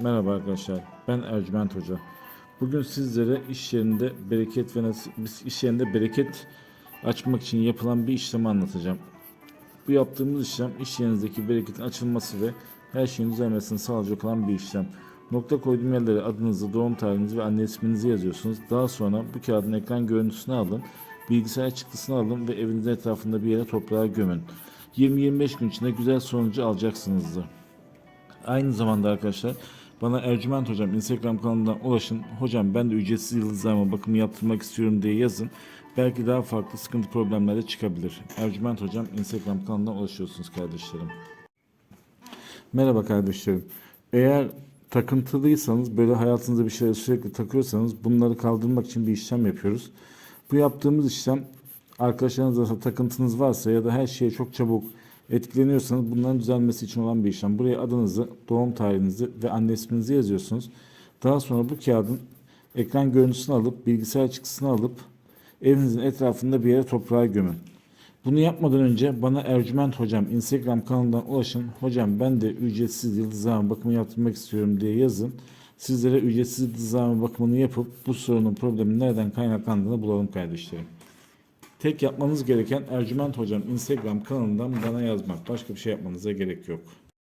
Merhaba arkadaşlar. Ben Ercüment Hoca. Bugün sizlere iş yerinde bereket ve nasıl biz iş yerinde bereket açmak için yapılan bir işlemi anlatacağım. Bu yaptığımız işlem iş yerinizdeki bereketin açılması ve her şeyin düzelmesini sağlayacak olan bir işlem. Nokta koyduğum yerlere adınızı, doğum tarihinizi ve anne isminizi yazıyorsunuz. Daha sonra bu kağıdın ekran görüntüsünü alın, bilgisayar çıktısını alın ve evinizin etrafında bir yere toprağa gömün. 20-25 gün içinde güzel sonucu alacaksınızdır. Aynı zamanda arkadaşlar bana Ercüment Hocam Instagram kanalından ulaşın. Hocam ben de ücretsiz yıldızlarıma bakımı yaptırmak istiyorum diye yazın. Belki daha farklı sıkıntı problemler de çıkabilir. Ercüment Hocam Instagram kanalından ulaşıyorsunuz kardeşlerim. Merhaba kardeşlerim. Eğer takıntılıysanız böyle hayatınızda bir şeyleri sürekli takıyorsanız bunları kaldırmak için bir işlem yapıyoruz. Bu yaptığımız işlem arkadaşlarınızla takıntınız varsa ya da her şeye çok çabuk etkileniyorsanız bunların düzelmesi için olan bir işlem. Buraya adınızı, doğum tarihinizi ve anne isminizi yazıyorsunuz. Daha sonra bu kağıdın ekran görüntüsünü alıp bilgisayar çıktısını alıp evinizin etrafında bir yere toprağa gömün. Bunu yapmadan önce bana Ercüment Hocam Instagram kanalından ulaşın. Hocam ben de ücretsiz yıldızlama bakımı yaptırmak istiyorum diye yazın. Sizlere ücretsiz yıldızlama bakımını yapıp bu sorunun problemin nereden kaynaklandığını bulalım kardeşlerim. Tek yapmanız gereken Ercüment Hocam Instagram kanalından bana yazmak. Başka bir şey yapmanıza gerek yok.